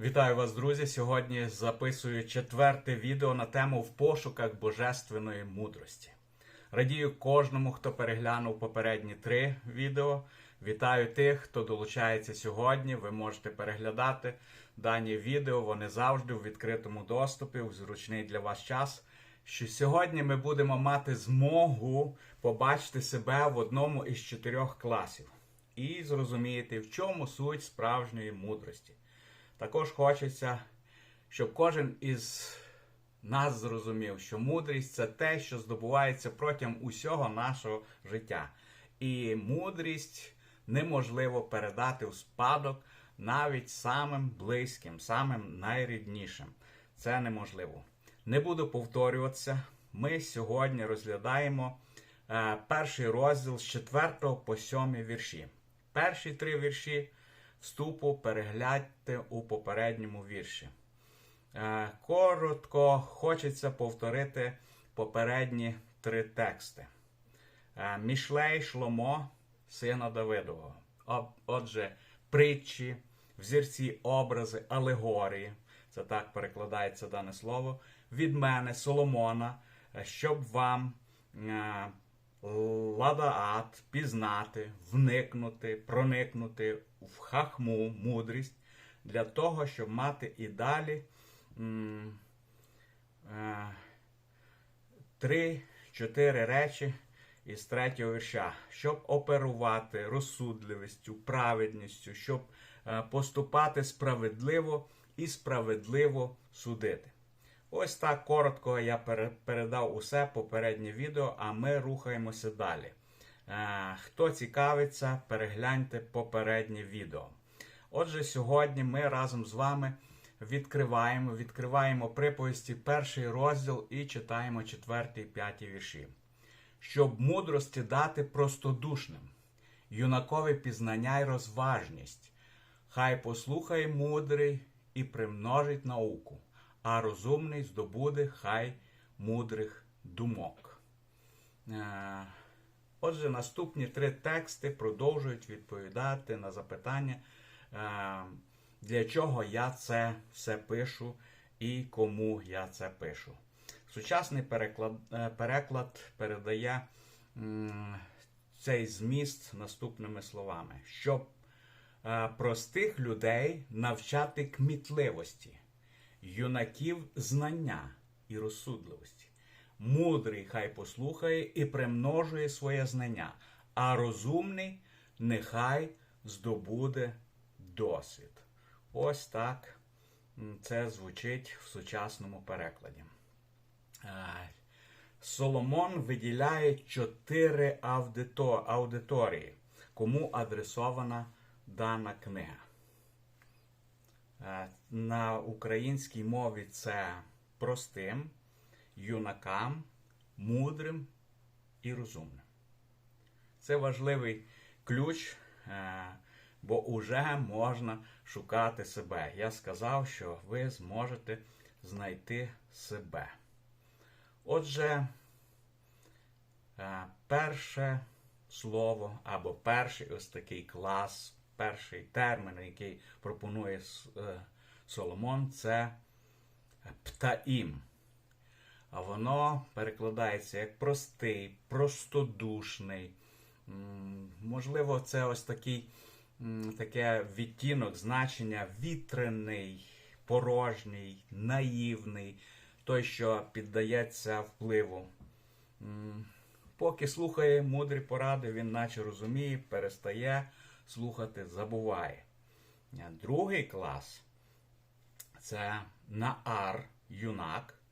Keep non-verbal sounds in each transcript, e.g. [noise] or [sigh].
Вітаю вас, друзі! Сьогодні записую четверте відео на тему в пошуках божественної мудрості. Радію кожному, хто переглянув попередні три відео. Вітаю тих, хто долучається сьогодні. Ви можете переглядати дані відео. Вони завжди в відкритому доступі, в зручний для вас час. Що сьогодні ми будемо мати змогу побачити себе в одному із чотирьох класів і зрозуміти, в чому суть справжньої мудрості. Також хочеться, щоб кожен із нас зрозумів, що мудрість це те, що здобувається протягом усього нашого життя. І мудрість неможливо передати в спадок навіть самим близьким, самим найріднішим. Це неможливо. Не буду повторюватися. Ми сьогодні розглядаємо е, перший розділ з 4 по 7 вірші. Перші три вірші вступу перегляньте у попередньому вірші. Е, Коротко хочеться повторити попередні три тексти. Е, Мішлей Шломо, сина Давидового. Отже, притчі, взірці, образи, алегорії. Це так перекладається дане слово. Від мене, Соломона, щоб вам е, ладаат пізнати, вникнути, проникнути в хахму, мудрість, для того, щоб мати і далі м, е, три-чотири речі із третього вірша, щоб оперувати розсудливістю, праведністю, щоб е, поступати справедливо і справедливо судити. Ось так коротко я передав усе попереднє відео, а ми рухаємося далі. Е, Хто цікавиться, перегляньте попереднє відео. Отже, сьогодні ми разом з вами відкриваємо, відкриваємо приповісті перший розділ і читаємо четвертий, п'ятий вірші. Щоб мудрості дати простодушним, юнакові пізнання й розважність. Хай послухає мудрий і примножить науку, а розумний здобуде хай мудрих думок. Отже, наступні три тексти продовжують відповідати на запитання, е, для чого я це все пишу і кому я це пишу. Сучасний переклад, е, переклад передає цей зміст наступними словами, щоб е, простих людей навчати кмітливості, юнаків знання і розсудливості. Мудрий хай послухає і примножує своє знання, а розумний нехай здобуде досвід. Ось так це звучить в сучасному перекладі. Е, Соломон виділяє чотири аудиторії, кому адресована дана книга. Е, На українській мові це простим, юнакам, мудрим і розумним. Це важливий ключ, е, бо уже можна шукати себе. Я сказав, що ви зможете знайти себе. Отже, е, перше слово або перший ось такий клас, перший термін, який пропонує е, Соломон, це птаїм. А воно перекладається як простий, простодушний. Можливо, це ось такий, таке відтінок значення вітряний, порожній, наївний, той, що піддається впливу. Поки слухає мудрі поради, він наче розуміє, перестає слухати, забуває. Другий клас це наар, юнак.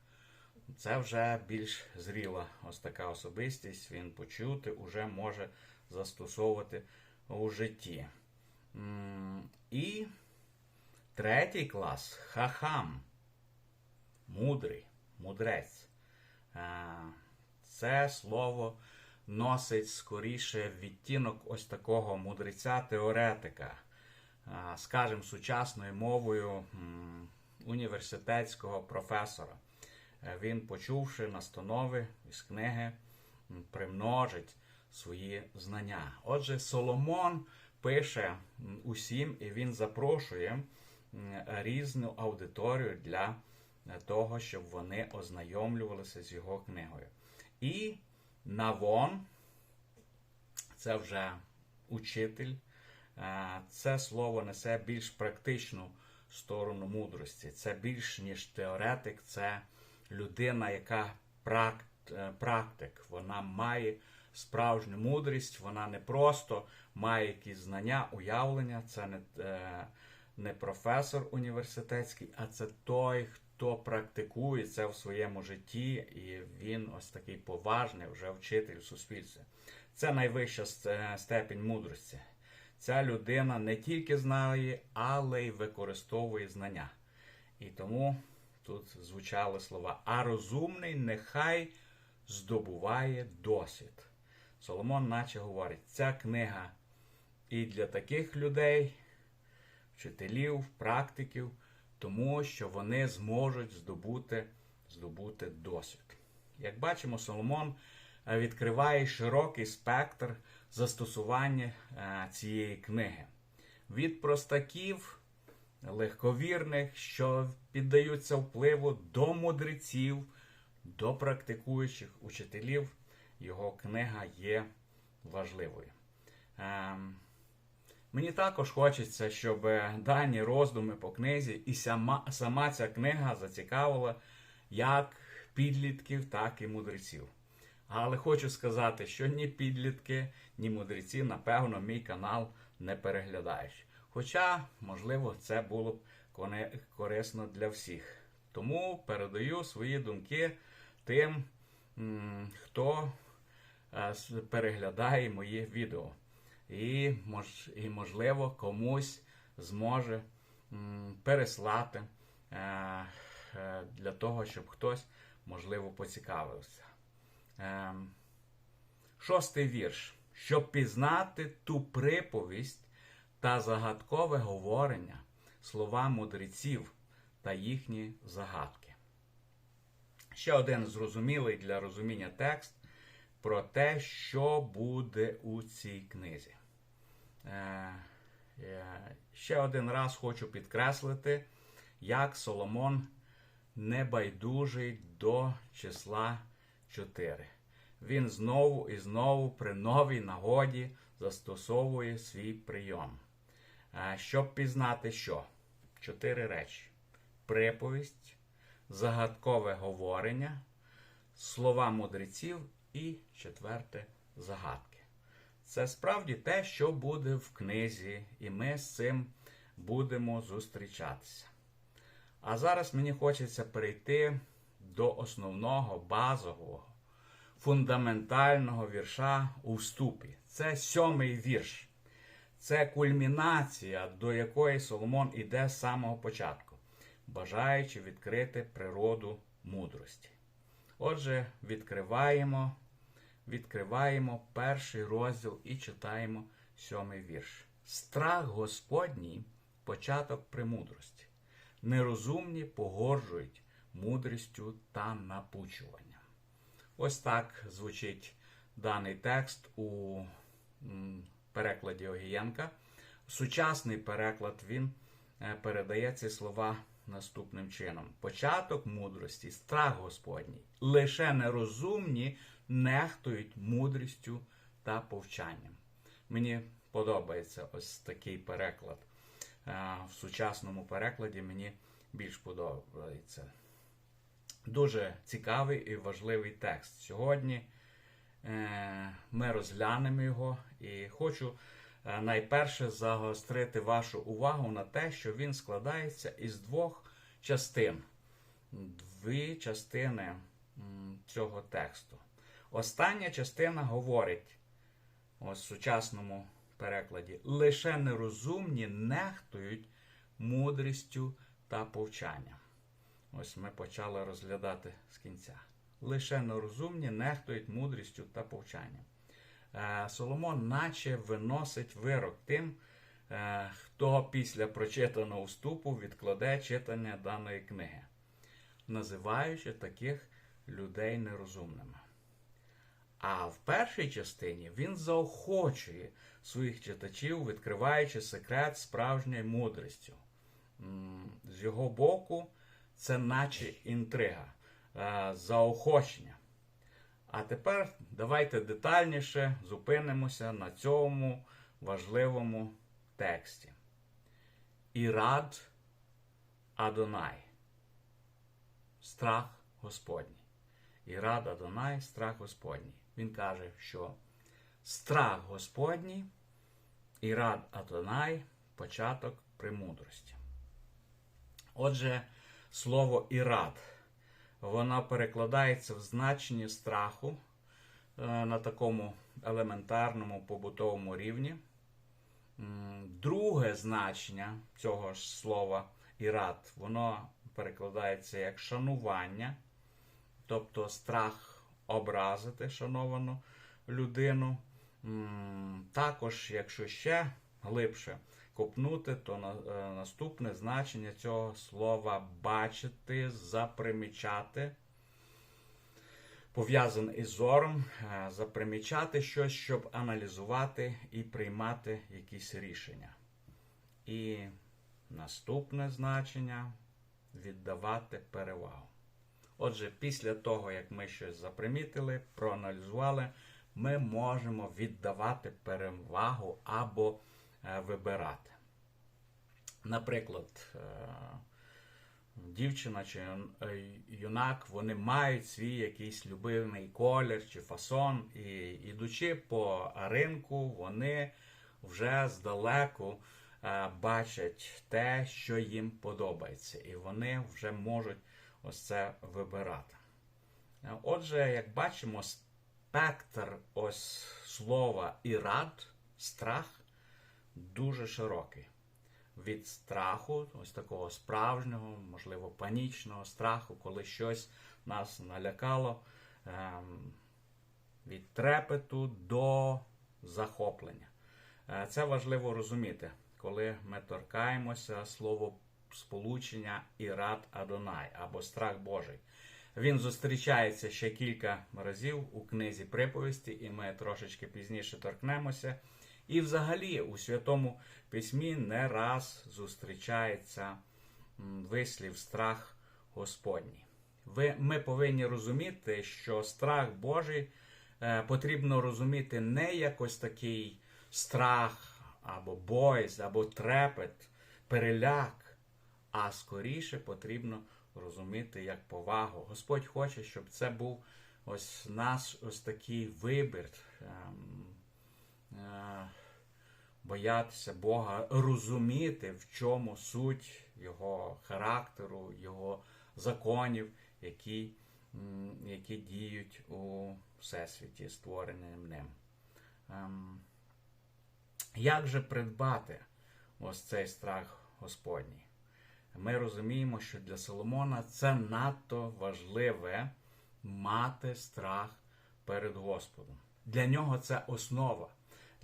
Це вже більш зріла ось така особистість. Він почути уже може застосовувати у житті. І третій клас хахам. Мудрий, мудрець. Е, Це слово носить скоріше відтінок ось такого мудреця-теоретика. Е, Скажем, сучасною мовою університетського професора. Е, Він, почувши настанови із книги, примножить свої знання. Отже, Соломон пише усім і він запрошує різну аудиторію для е, того, щоб вони ознайомлювалися з його книгою. І Навон, це вже учитель, е, це слово несе більш практичну сторону мудрості. Це більш ніж теоретик, це людина, яка е, практик. Вона має справжню мудрість, вона не просто має якісь знання, уявлення. Це не, е, не професор університетський, а це той, хто практикує це в своєму житті, і він ось такий поважний вже вчитель в суспільстві. Це найвища степінь мудрості. Ця людина не тільки знає, але й використовує знання. І тому тут звучали слова: а розумний нехай здобуває досвід. Соломон наче говорить, ця книга і для таких людей, вчителів, практиків, тому що вони зможуть здобути, здобути досвід. Як бачимо, Соломон е, відкриває широкий спектр застосування е, цієї книги. Від простаків, легковірних, що піддаються впливу до мудреців, до практикуючих учителів, його книга є важливою. Ем, Мені також хочеться, щоб дані роздуми по книзі і сама, сама ця книга зацікавила як підлітків, так і мудреців. Але хочу сказати, що ні підлітки, ні мудреці, напевно, мій канал не переглядають. Хоча, можливо, це було б корисно для всіх. Тому передаю свої думки тим, хто е, переглядає мої відео. І, можливо, комусь зможе переслати е, е, для того, щоб хтось, можливо, поцікавився. Ем, Шостий вірш. Щоб пізнати ту приповість та загадкове говорення, слова мудреців та їхні загадки. Ще один зрозумілий для розуміння текст про те, що буде у цій книзі. Е, Ще один раз хочу підкреслити, як Соломон небайдужий до числа 4. Він знову і знову при новій нагоді застосовує свій прийом. Щоб пізнати що? Чотири речі: приповість, загадкове говорення, слова мудреців і четверте загадки. Це справді те, що буде в книзі, і ми з цим будемо зустрічатися. А зараз мені хочеться перейти до основного базового, фундаментального вірша у вступі. Це сьомий вірш. Це кульмінація, до якої Соломон іде з самого початку, бажаючи відкрити природу мудрості. Отже, відкриваємо, відкриваємо перший розділ і читаємо сьомий вірш. Страх Господній початок премудрості. Нерозумні погоржують мудрістю та напучуванням. Ось так звучить даний текст у перекладі Огієнка. Сучасний переклад він е, передає ці слова наступним чином: початок мудрості, страх Господній. Лише нерозумні нехтують мудрістю та повчанням. Мені подобається ось такий переклад. Е, В сучасному перекладі мені більш подобається. Дуже цікавий і важливий текст. Сьогодні ми розглянемо його і хочу е, найперше загострити вашу увагу на те, що він складається із двох частин. Дві частини цього тексту. Остання частина говорить ось в сучасному перекладі: лише нерозумні нехтують мудрістю та повчанням. Ось ми почали розглядати з кінця. Лише нерозумні нехтують мудрістю та повчанням. Е, Соломон наче виносить вирок тим, е, хто після прочитаного вступу відкладе читання даної книги, називаючи таких людей нерозумними. А в першій частині він заохочує своїх читачів, відкриваючи секрет справжньої мудрістю. з його боку це наче інтрига, заохочення. А тепер давайте детальніше зупинимося на цьому важливому тексті. Ірад Адонай. Страх Господній. Ірад Адонай, страх Господній. Він каже, що страх Господній, Ірад Адонай початок премудрості. Отже, слово ірад, воно перекладається в значенні страху е, на такому елементарному побутовому рівні. Друге значення цього ж слова ірад, воно перекладається як шанування, тобто страх образити шановану людину. Також, якщо ще глибше копнути, то на- е, наступне значення цього слова бачити, запримічати, пов'язане із зором, е, запримічати щось, щоб аналізувати і приймати якісь рішення. І наступне значення віддавати перевагу. Отже, після того, як ми щось запримітили, проаналізували, ми можемо віддавати перевагу або вибирати. Наприклад, е, дівчина чи е, юнак, вони мають свій якийсь любимий колір чи фасон, і ідучи по ринку, вони вже здалеку е, бачать те, що їм подобається, і вони вже можуть ось це вибирати. Е, Отже, як бачимо, спектр ось слова ірад, страх дуже широкий. Від страху, ось такого справжнього, можливо, панічного страху, коли щось нас налякало, ем, від трепету до захоплення. Е, Це важливо розуміти, коли ми торкаємося слово сполучення Ірад Адонай або страх Божий. Він зустрічається ще кілька разів у книзі приповісті, і ми трошечки пізніше торкнемося. І взагалі у Святому Письмі не раз зустрічається вислів страх Господній. Ми повинні розуміти, що страх Божий е, потрібно розуміти не як ось такий страх або боязь, або трепет, переляк, а скоріше потрібно розуміти як повагу. Господь хоче, щоб це був ось наш ось такий вибір. Е, Боятися Бога, розуміти, в чому суть Його характеру, Його законів, які, які діють у всесвіті, створеним ним. Ем, Як же придбати ось цей страх Господній? Ми розуміємо, що для Соломона це надто важливе мати страх перед Господом. Для нього це основа,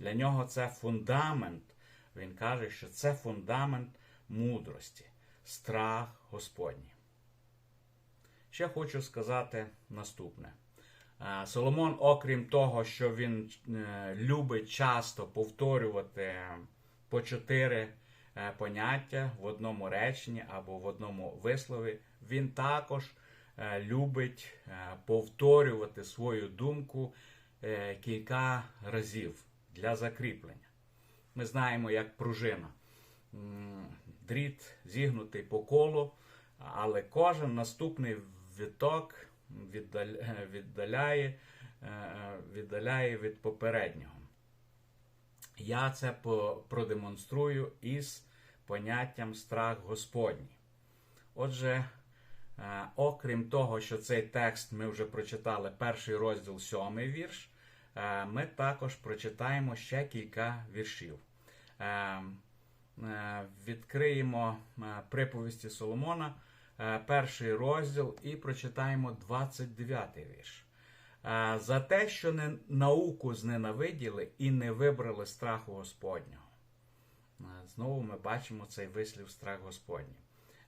для нього це фундамент. Він каже, що це фундамент мудрості, страх Господній. Ще хочу сказати наступне. Е, Соломон, окрім того, що він е, любить часто повторювати по чотири е, поняття в одному реченні або в одному вислові, він також любить повторювати свою думку кілька разів для закріплення. Ми знаємо, як пружина. Дріт зігнутий по колу, але кожен наступний віддаля- [laughs] віддаляє, е, віддаляє від попереднього. Я це продемонструю із поняттям страх Господній. Отже, е, окрім того, що цей текст ми вже прочитали перший розділ, сьомий вірш, е, ми також прочитаємо ще кілька віршів. Е, е, Відкриємо е, приповісті Соломона, е, перший розділ, і прочитаємо 29 вірш. Е, За те, що не науку зненавиділи і не вибрали страху Господнього. Е, Знову ми бачимо цей вислів страх Господній.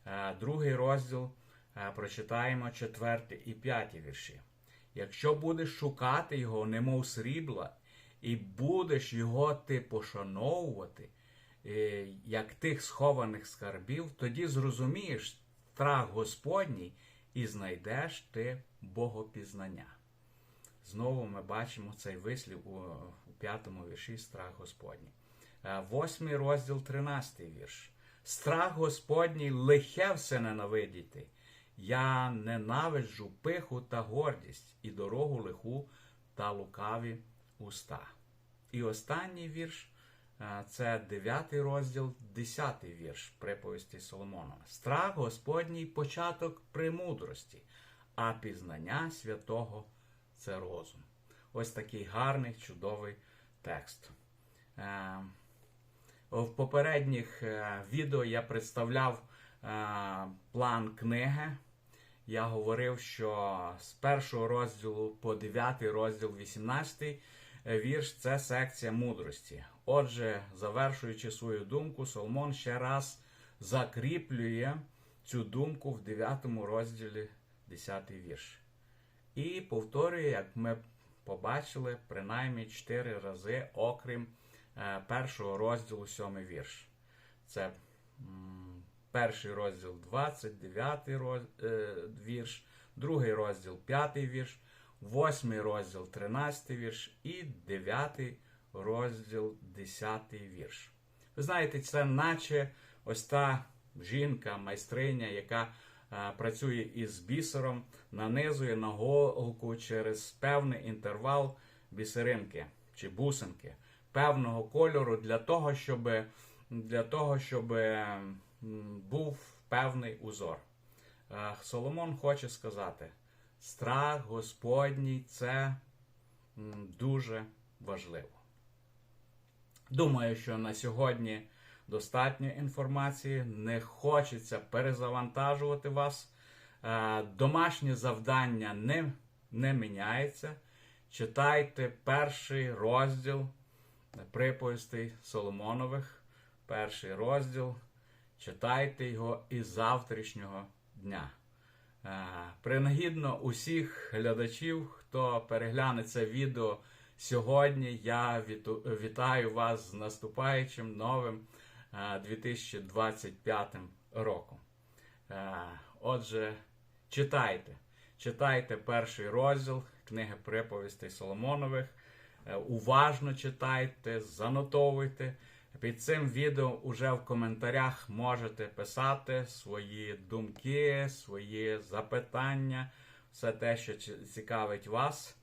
Е, Другий розділ е, прочитаємо четвертий і п'ятий вірші. Якщо будеш шукати його, немов срібла, і будеш його ти пошановувати, е, як тих схованих скарбів, тоді зрозумієш страх Господній і знайдеш ти богопізнання. Знову ми бачимо цей вислів у, п'ятому вірші страх Господній. Е, Восьмий розділ, тринадцятий вірш. Страх Господній лихе все ненавидіти. Я ненавиджу пиху та гордість і дорогу лиху та лукаві уста. І останній вірш е, це 9 розділ, 10 вірш приповісті Соломонова. Страх Господній початок премудрості, а пізнання святого це розум. Ось такий гарний, чудовий текст. Е, В попередніх е, відео я представляв план книги. Я говорив, що з першого розділу по 9 розділ 18 вірш це секція мудрості. Отже, завершуючи свою думку, Соломон ще раз закріплює цю думку в 9 розділі 10 вірш. І повторює, як ми побачили, принаймні 4 рази, окрім е, першого розділу 7 вірш. Це перший розділ 29 роз, е, вірш, другий розділ 5 вірш, восьмий розділ 13 вірш і 9 розділ 10 вірш. Ви знаєте, це наче ось та жінка, майстриня, яка е, працює із бісером, нанизує на голку через певний інтервал бісеринки чи бусинки певного кольору для того, щоб, для того, щоб був певний узор. Е, Соломон хоче сказати: страх Господній це дуже важливо. Думаю, що на сьогодні достатньо інформації. Не хочеться перезавантажувати вас. Е, Домашнє завдання не, не міняється. Читайте перший розділ приповістей Соломонових. Перший розділ. Читайте його із завтрашнього дня. Е, Принагідно усіх глядачів, хто перегляне це відео сьогодні, я вітаю вас з наступаючим новим е, 2025 роком. Е, Отже, читайте. Читайте перший розділ книги приповістей Соломонових. Е, Уважно читайте, занотовуйте. Під цим відео уже в коментарях можете писати свої думки, свої запитання, все те, що цікавить вас.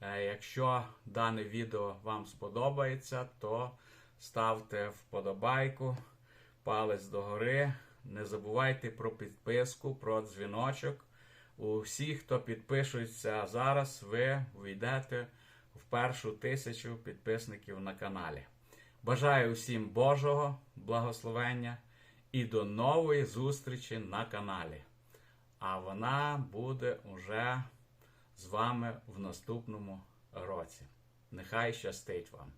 Е, Якщо дане відео вам сподобається, то ставте вподобайку, палець догори. Не забувайте про підписку, про дзвіночок. Усі, хто підпишуться зараз, ви війдете в першу тисячу підписників на каналі. Бажаю усім Божого благословення і до нової зустрічі на каналі. А вона буде уже з вами в наступному році. Нехай щастить вам!